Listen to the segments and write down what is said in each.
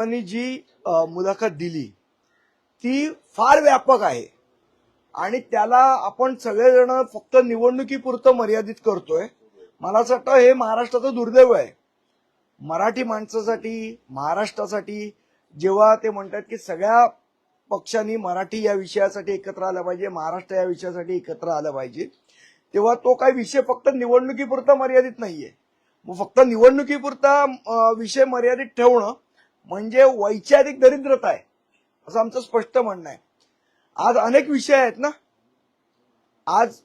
त्यांनी जी मुलाखत दिली. ती फार व्यापक आहे. आणि त्याला आपण सगळेजण फक्त निवडणुकीपुरतं मर्यादित करतोय. मला असं वाटतं हे महाराष्ट्राचं दुर्दैव आहे. मराठी माणसासाठी महाराष्ट्रासाठी जेव्हा ते म्हणतात की सगळ्या पक्षांनी मराठी या विषयासाठी एकत्र आलं पाहिजे महाराष्ट्र या विषयासाठी एकत्र आलं पाहिजे तेव्हा तो काही विषय फक्त निवडणुकीपुरता मर्यादित नाहीये. मग फक्त निवडणुकीपुरता विषय मर्यादित ठेवणं म्हणजे वैचारिक दरिद्रता आहे. असं आमचं स्पष्ट म्हणणं आहे. आज अनेक विषय आहेत ना? आज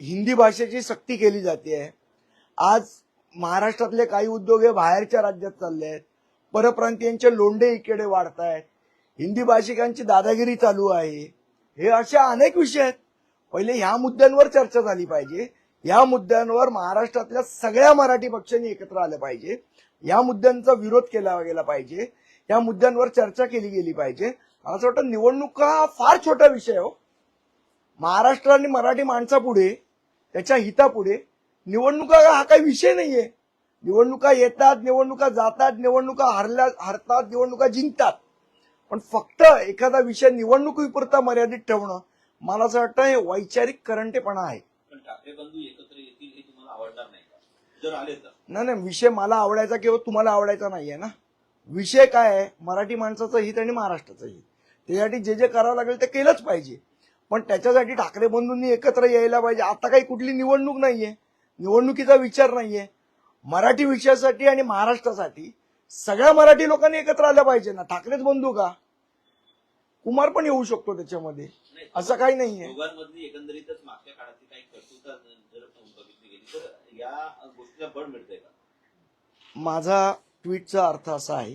हिंदी भाषेची सक्ती केली जाते आज महाराष्ट्रातले काही उद्योग हे बाहेरच्या राज्यात चालले आहेत. परप्रांतीयांचे लोंढे इकडे वाढत आहेत. हिंदी भाषिकांची दादागिरी चालू आहे. हे अशा अनेक विषय आहेत. पहिले ह्या मुद्द्यांवर चर्चा झाली पाहिजे. या मुद्द्यांवर महाराष्ट्रातल्या सगळ्या मराठी पक्षांनी एकत्र आलं पाहिजे. या मुद्द्यांचा विरोध केला गेला पाहिजे. या मुद्द्यांवर चर्चा केली गेली पाहिजे. मला असं वाटतं निवडणूक हा फार छोटा विषय हो. महाराष्ट्र आणि मराठी माणसापुढे त्याच्या हितापुढे निवडणुका हा काही विषय नाहीये. निवडणुका येतात निवडणुका जातात निवडणुका हरल्या हरतात निवडणुका जिंकतात. पण फक्त एखादा विषय निवडणुकीपुरता मर्यादित ठेवणं मला असं वाटतं हे वैचारिक करंटेपणा आहे. नाही नाही विषय मला आवडायचा किंवा तुम्हाला आवडायचा नाहीये ना. विषय काय आहे? मराठी माणसाचं हित आणि महाराष्ट्राचं हित. त्यासाठी जे जे करावं लागेल ते केलंच पाहिजे. पण त्याच्यासाठी ठाकरे बंधूंनी एकत्र यायला पाहिजे. आता काही कुठली निवडणूक नाहीये. निवडणुकीचा विचार नाहीये. मराठी विषयासाठी आणि महाराष्ट्रासाठी सगळ्या मराठी लोकांनी एकत्र आल्या पाहिजे ना. ठाकरेच बंधू का? कुमार पण येऊ शकतो त्याच्यामध्ये. असं काही नाहीये. दोघांमधली एकंदरीतच मागच्या काळातली काही कर्तृत्व जर बघितली गेली तर या गोष्टीला बळ मिळतंय का? माझा ट्विटचा अर्थ असा आहे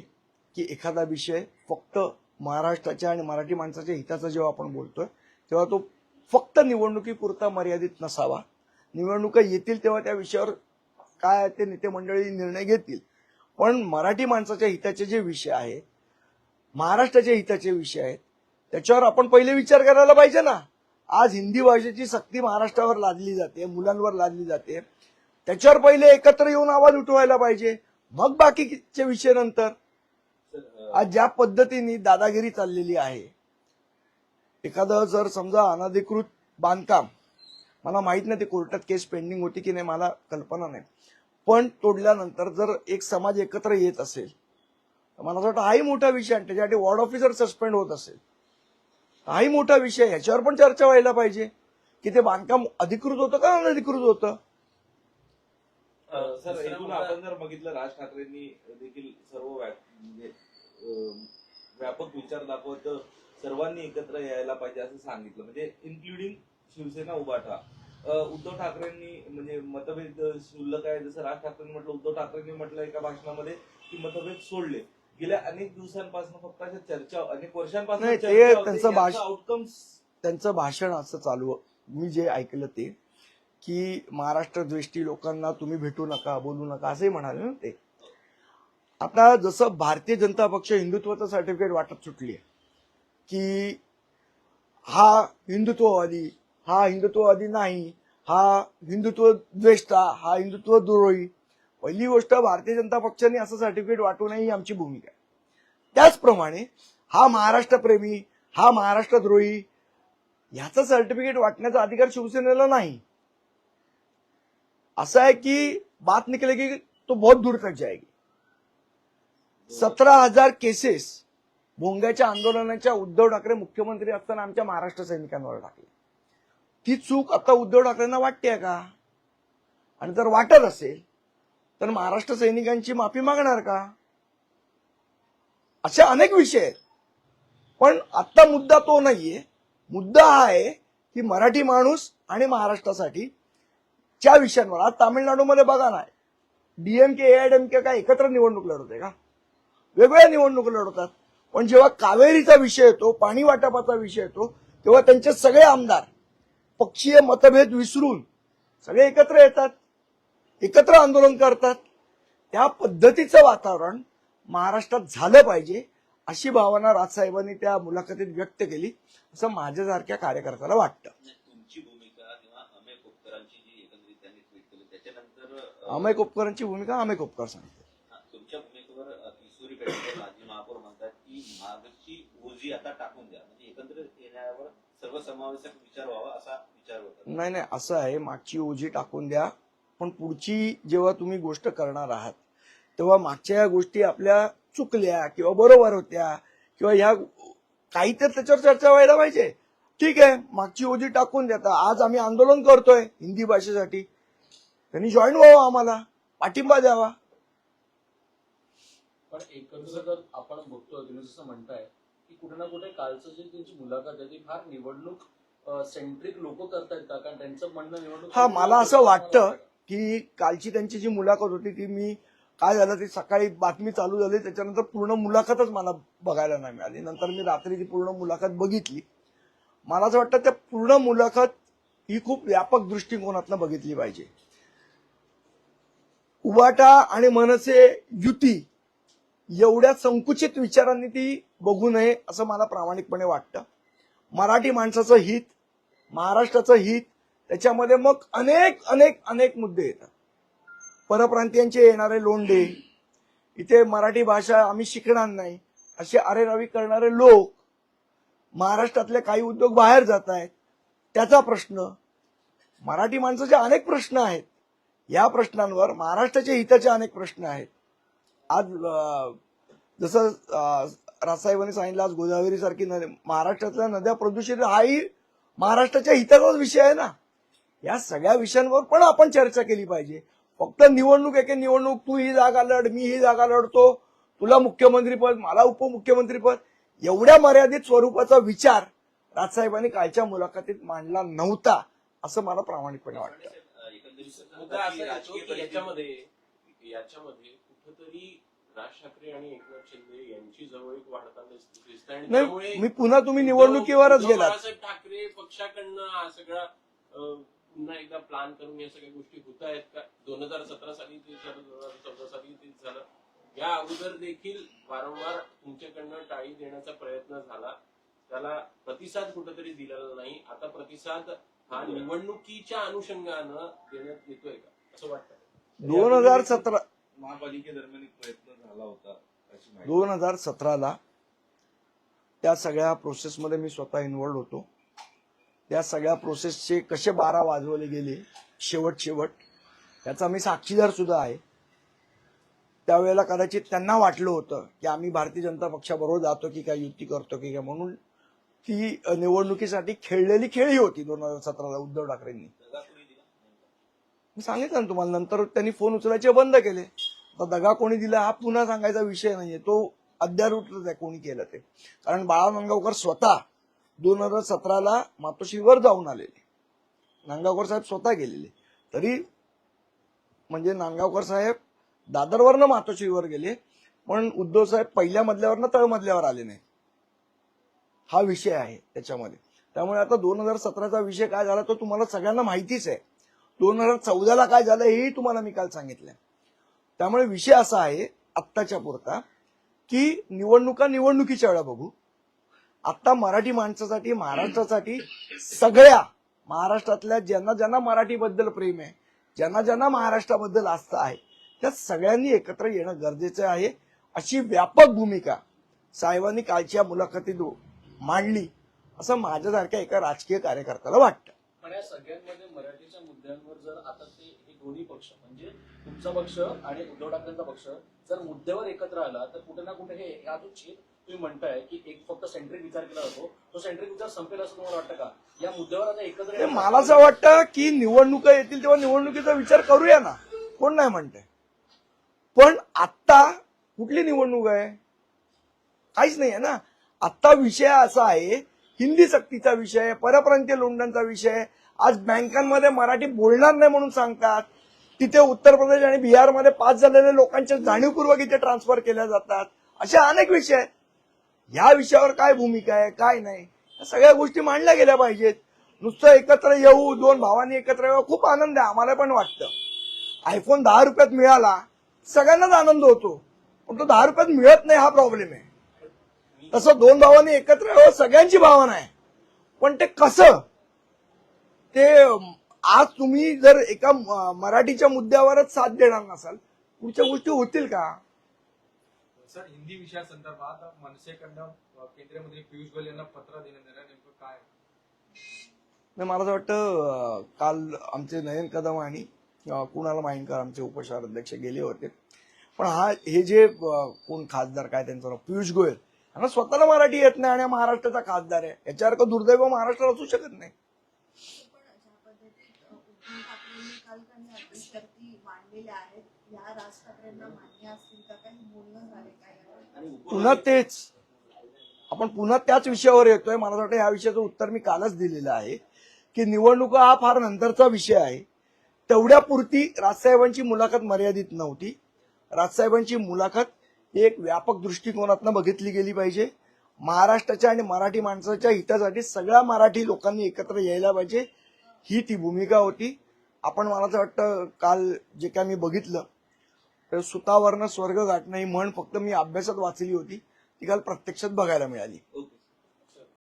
की एखादा विषय फक्त महाराष्ट्राच्या आणि मराठी माणसाच्या हिताचा जेव्हा आपण बोलतोय तेव्हा तो फक्त निवडणुकीपुरता मर्यादित नसावा. निवडणुका येतील तेव्हा त्या विषयावर काय ते नेते मंडळी निर्णय घेतील. पण मराठी माणसाच्या हिताचे जे विषय आहेत महाराष्ट्राच्या हिताचे विषय आहेत त्याच्यावर आपण पहिले विचार करायला पाहिजे ना. आज हिंदी भाषेची सक्ती महाराष्ट्रावर लादली जाते मुलांवर लादली जाते. त्याच्यावर पहिले एकत्र येऊन आवाज उठवायला पाहिजे. मग बाकीच्या विषय नंतर. आज ज्या पद्धतीने दादागिरी चाललेली आहे एखादं जर समजा अनधिकृत बांधकाम मला माहीत नाही ते कोर्टात केस पेंडिंग होती की नाही मला कल्पना नाही. पण तोडल्यानंतर जर एक समाज एकत्र येत असेल तर मला असं वाटतं हाही मोठा विषय आणि त्याच्यासाठी वॉर्ड ऑफिसर सस्पेंड होत असेल हाही मोठा विषय ह्याच्यावर पण चर्चा व्हायला पाहिजे की ते बांधकाम अधिकृत होतं का अनधिकृत होतं? सर एकूण आपण जर बघितलं राज ठाकरेंनी देखील सर्व म्हणजे व्यापक विचार दाखवत सर्वांनी एकत्र यायला पाहिजे असं सांगितलं. म्हणजे इन्क्लुडिंग शिवसेना उभाठा उद्धव ठाकरेंनी म्हणजे मतभेद शुल्लक आहे जसं राज ठाकरेंनी म्हटलं उद्धव ठाकरेंनी म्हटलं एका भाषणामध्ये की मतभेद सोडले. गेल्या अनेक दिवसांपासून फक्त अशा चर्चा अनेक वर्षांपासून त्यांचं भाषण असं चालू मी जे ऐकलं ते की महाराष्ट्र द्वेष्टी लोकांना तुम्ही भेटू नका बोलू नका असंही म्हणाले ना ते. आता जसं भारतीय जनता पक्ष हिंदुत्वाचं सर्टिफिकेट वाटत सुटली आहे की हा हिंदुत्ववादी हा हिंदुत्ववादी नाही हा हिंदुत्व द्वेष्टा हा हिंदुत्व द्रोही पहिली गोष्ट भारतीय जनता पक्षाने असं सर्टिफिकेट वाटू नये ही आमची भूमिका आहे. त्याचप्रमाणे हा महाराष्ट्रप्रेमी हा महाराष्ट्रद्रोही ह्याचं सर्टिफिकेट वाटण्याचा अधिकार शिवसेनेला नाही. असं आहे की बात निकलेगी तो बहुत दूर तक जाएगी. सतरा हजार केसेस भोंग्याच्या आंदोलनाच्या उद्धव ठाकरे मुख्यमंत्री असताना आमच्या महाराष्ट्र सैनिकांवर टाकली. ती चूक आता उद्धव ठाकरेंना वाटते का? आणि जर वाटत असेल तर महाराष्ट्र सैनिकांची माफी मागणार का? असे अनेक विषय आहेत. पण आता मुद्दा तो नाहीये. मुद्दा हा आहे की मराठी माणूस आणि महाराष्ट्रासाठी च्या विषयांवर आज तामिळनाडूमध्ये बघा ना डीएमके एआयडीएमके काय एकत्र निवडणूक लढवते का? वेगवेगळ्या निवडणूक लढवतात. पण जेव्हा कावेरीचा विषय येतो पाणी वाटपाचा विषय येतो तेव्हा त्यांचे सगळे आमदार पक्षीय मतभेद विसरून सगळे एकत्र येतात एकत्र आंदोलन करतात. त्या पद्धतीचं वातावरण महाराष्ट्रात झालं पाहिजे अशी भावना राजसाहेबांनी त्या मुलाखतीत व्यक्त केली असं माझ्यासारख्या कार्यकर्त्याला वाटतं नाही, तुमची भूमिका किंवा अमेय कोपकरांची जी एकंदरीत त्यांनी ट्विट केली त्याच्यानंतर अं, अमय कोपकरांची भूमिका अमय कोपकर सांगते. तुमच्या भूमिकेवर अं, किशोरी पेठेकर माजी महापौर म्हणतात मागची ओझी आता टाकून द्या. म्हणजे एकत्रित येण्यावर सर्वसमावेशक विचार व्हावा असा विचार होता. नाही नाही असं आहे मागची ओझी टाकून द्या. पण पुढची जेव्हा तुम्ही गोष्ट करणार आहात तेव्हा मागच्या या गोष्टी आपल्या चुकल्या किंवा बरोबर होत्या किंवा ह्या काही तर त्याच्यावर चर्चा व्हायला पाहिजे. ठीक आहे मागची ओझी टाकून द्या. आज आम्ही आंदोलन करतोय हिंदी भाषेसाठी. त्यांनी जॉईन व्हावं आम्हाला. पाठिंबा द्यावा. पण एकंदर जर आपण बघतोय तुम्ही जसं म्हणताय की कुठे ना कुठे कालचं जे त्यांची मुलाखत आहे ती फार निवडणूक सेंट्रिक लोक करतायत का कारण त्यांचं म्हणणं निवडणूक हा मला असं वाटतं की कालची त्यांची जी मुलाखत होती ती मी काय झालं ती सकाळी बातमी चालू झाली त्याच्यानंतर पूर्ण मुलाखतच मला बघायला नाही मिळाली. नंतर मी रात्री ती पूर्ण मुलाखत बघितली मला असं वाटतं त्या पूर्ण मुलाखत ही खूप व्यापक दृष्टिकोनातनं बघितली पाहिजे. उबाटा आणि मनसे युती एवढ्या संकुचित विचारांनी ती बघू नये असं मला प्रामाणिकपणे वाटतं. मराठी माणसाचं हित महाराष्ट्राचं हित त्याच्यामध्ये मग अनेक अनेक अनेक मुद्दे येतात. परप्रांतीयांचे येणारे लोंढे इथे मराठी भाषा आम्ही शिकणार नाही असे अरेरावी करणारे लोक महाराष्ट्रातले काही उद्योग बाहेर जात आहेत त्याचा प्रश्न मराठी माणसाचे अनेक प्रश्न आहेत. या प्रश्नांवर महाराष्ट्राच्या हिताचे अनेक प्रश्न आहेत. आज जसं रासाहेबांनी सांगितलं आज गोदावरी सारखी नदी महाराष्ट्रातल्या नद्या प्रदूषित हाही महाराष्ट्राच्या हिताचाच विषय आहे ना. या सगळ्या विषयांवर पण आपण चर्चा केली पाहिजे. फक्त निवडणूक एके निवडणूक तू ही जागा लढ मी ही जागा लढतो तुला मुख्यमंत्रीपद मला उपमुख्यमंत्रीपद एवढ्या मर्यादित स्वरूपाचा विचार राजसाहेबांनी कालच्या मुलाखतीत मांडला नव्हता असं मला प्रामाणिकपणे वाटतं. मुद्दा असा येतो की याच्यामध्ये याच्यामध्ये कुठंतरी राज ठाकरे आणि एकनाथ शिंदे यांची जवळीक वाढताना दिस- दिसते आणि त्यामुळे नाही मी पुन्हा तुम्ही निवडणुकीवरच उद्धव गेलात. बाळासाहेब ठाकरे पक्षाकडनं हा सगळा अं, पुन्हा एकदा प्लॅन करून या सगळ्या गोष्टी होत आहेत का? दोन हजार सतरा साली ते झालं दोन हजार चौदा साली ते झालं. या अगोदर देखील वारंवार तुमच्याकडनं टाळी देण्याचा प्रयत्न झाला. त्याला प्रतिसाद कुठेतरी दिलेला नाही. आता प्रतिसाद हा निवडणुकीच्या अनुषंगानं देण्यात येतोय का? असं वाटतं दोन हजार सतरा महापालिकेदरम्यान एक प्रयत्न झाला होता अशी माहिती. दोन हजार सतराला त्या सगळ्या प्रोसेसमध्ये मी स्वतः इन्व्हॉल्ड होतो. त्या सगळ्या प्रोसेसचे कसे बारा वाजवले गेले शेवट शेवट याचा मी साक्षीदार सुद्धा आहे. त्यावेळेला कदाचित त्यांना वाटलं होतं की आम्ही भारतीय जनता पक्षाबरोबर जातो की काय युती करतो की काय म्हणून ती निवडणुकीसाठी खेळलेली खेळी होती दोन हजार सतराला उद्धव ठाकरेंनी. मी सांगितलं ना तुम्हाला नंतर त्यांनी फोन उचलायचे बंद केले. आता दगा कोणी दिला हा पुन्हा सांगायचा विषय नाहीये. तो अद्यारूटच आहे कोणी केलं ते. कारण बाळा नांदगावकर स्वतः दोन हजार सतराला मातोश्रीवर जाऊन आलेले. नांदगावकर साहेब स्वतः गेलेले. तरी म्हणजे नांदगावकर साहेब दादरवरनं मातोश्रीवर गेले पण उद्धव साहेब पहिल्या मधल्यावरनं तळमधल्यावर आले नाही हा विषय आहे त्याच्यामध्ये. त्यामुळे आता दोन हजार सतराचा विषय काय झाला तो तुम्हाला सगळ्यांना माहितीच आहे. दोन हजार चौदाला काय झालं हेही तुम्हाला मी काल सांगितलं त्यामुळे विषय असा आहे आत्ताच्या पुरता की निवडणुका निवडणुकीच्या वेळा बघू. आत्ता मराठी माणसासाठी महाराष्ट्रासाठी सगळ्या महाराष्ट्रातल्या ज्यांना ज्यांना मराठीबद्दल प्रेम आहे ज्यांना ज्यांना महाराष्ट्राबद्दल आस्था आहे त्या सगळ्यांनी एकत्र येणं गरजेचं आहे. अशी व्यापक भूमिका साहेबांनी कालच्या मुलाखतीत मांडली. असं माझ्यासारख्या एका राजकीय कार्यकर्त्याला वाटतं. पण या सगळ्यांमध्ये मराठीच्या मुद्द्यांवर जर आता ते हे दोन्ही पक्ष म्हणजे तुमचा पक्ष आणि उद्धव ठाकरेंचा पक्ष जर मुद्द्यावर एकत्र आला तर कुठे ना कुठे हे हा जो छेद तुम्ही म्हणताय की एक फक्त सेंट्रिक विचार केला जातो तो सेंट्रिक विचार संपेल असं तुम्हाला वाटतं का? या मुद्द्यावर आता एकत्र मला असं वाटतं की निवडणुका येतील तेव्हा निवडणुकीचा विचार करूया ना. कोण नाही म्हणते पण आत्ता कुठली निवडणूक आहे? काहीच नाही आहे ना. आत्ता विषय असा आहे हिंदी सक्तीचा विषय परप्रांतीय लोंढांचा विषय. आज बँकांमध्ये मराठी बोलणार नाही म्हणून सांगतात. तिथे उत्तर प्रदेश आणि बिहारमध्ये पास झालेल्या लोकांच्या जाणीवपूर्वक इथे ट्रान्सफर केल्या जातात. असे अनेक विषय आहेत. या विषयावर काय भूमिका आहे काय नाही या सगळ्या गोष्टी मांडल्या गेल्या पाहिजेत. नुसतं एकत्र येऊ दोन भावांनी एकत्र येऊ खूप आनंद आहे आम्हाला पण वाटतं. आयफोन दहा रुपयात मिळाला सगळ्यांनाच आनंद होतो. पण तो दहा रुपयात मिळत नाही हा प्रॉब्लेम आहे. तसं दोन भावांनी एकत्र यावं सगळ्यांची भावना आहे. पण ते कसं? ते आज तुम्ही जर एका मराठीच्या मुद्द्यावरच साथ देणार नसाल पुढच्या गोष्टी होतील का? सर हिंदी विषयासंदर्भात मनसेकडनं केंद्रीय मंत्री पियुष गोयल यांना पत्र देण्यात नेमकं काय? नाही, मला असं वाटतं काल आमचे नयन कदम आणि कुणाल माहिनकर आमचे उपशहर अध्यक्ष गेले होते. पण हा हे जे कोण खासदार काय त्यांचं पियुष गोयल. यांना स्वतःला मराठी येत नाही आणि हा महाराष्ट्राचा खासदार आहे. याच्यासारखं दुर्दैव महाराष्ट्रात असू शकत नाही? आणि पुन्हा तेच. आपण पुन्हा त्याच विषयावर येतोय. मला वाटतं या विषयाचं उत्तर मी कालच दिलेलं आहे की निवडणुका हा फार नंतरचा विषय आहे. तेवढ्यापुरती राजसाहेबांची मुलाखत मर्यादित नव्हती. राजसाहेबांची मुलाखत ही एक व्यापक दृष्टिकोनातनं बघितली गेली पाहिजे. महाराष्ट्राच्या आणि मराठी माणसाच्या हितासाठी सगळ्या मराठी लोकांनी एकत्र यायला पाहिजे. ही ती भूमिका होती. आपण मला असं वाटतं काल जे काय मी बघितलं तर सुतावरनं स्वर्ग गाठणं ही म्हण फक्त मी अभ्यासात वाचली होती. ती काल प्रत्यक्षात बघायला मिळाली.